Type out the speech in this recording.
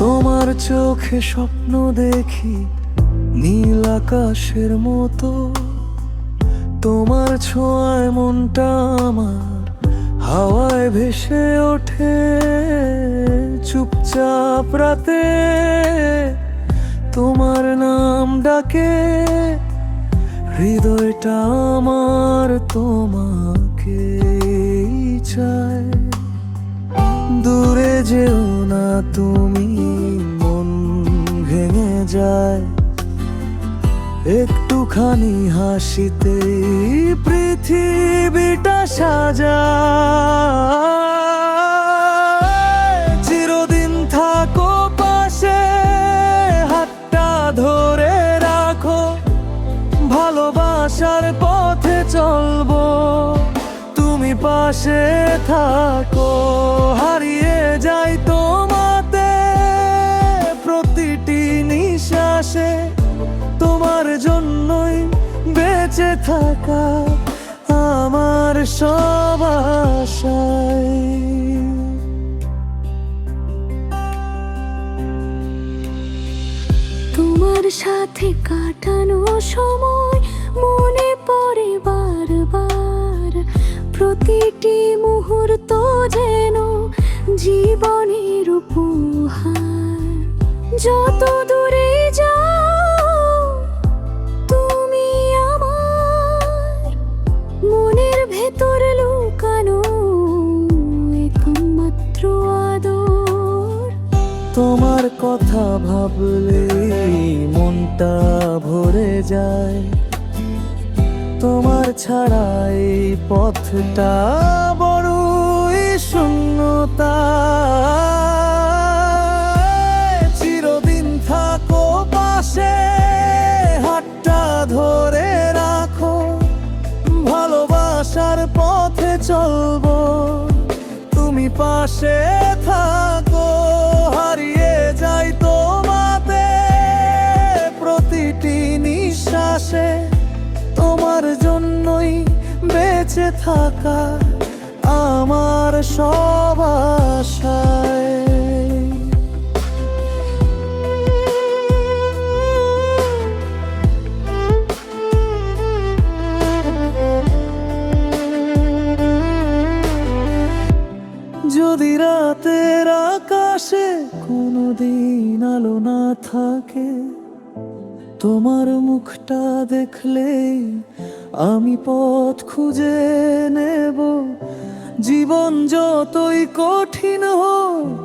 তোমার চোখে স্বপ্ন দেখি, নীল আকাশের মতো। তোমার ছোঁয়ায় মনটা আমার হাওয়ায় ভেসে ওঠে। চুপচাপ রাতে তোমার নাম ডাকে, হৃদয়টা আমার তোমাকে চায়। দূরে যেও না তুমি একটুখানি হাসিতে পৃথিবীটা সাজায় চিরদিন থাকো পাশে, হাতটা ধরে রাখো। ভালোবাসার পথে চলবো। তুমি পাশে থাকো। নিঃশ্বাসে তোমার জন্যই বেঁচে থাকা আমার সব তোমার সাথে কাটানো সময় মনে পড়ে বারবার। প্রতিটি মুহূর্ত যেন জীবনের উপহার। যত কথা ভাবলে মনটা ভরে যায়। তোমার ছাড়া এই পথটা বড়ই শূন্যতা। চিরদিন থাকো পাশে, হাতটা ধরে রাখো। ভালোবাসার পথে চলবো। তুমি পাশে থাকো তোমার জন্যই বেঁচে থাকা আমার সব যদি রাতের আকাশে কোনোদিন আলো না থাকে তোমার মুখটা দেখলে আমি পথ খুঁজে নেব। জীবন যতই কঠিন হোক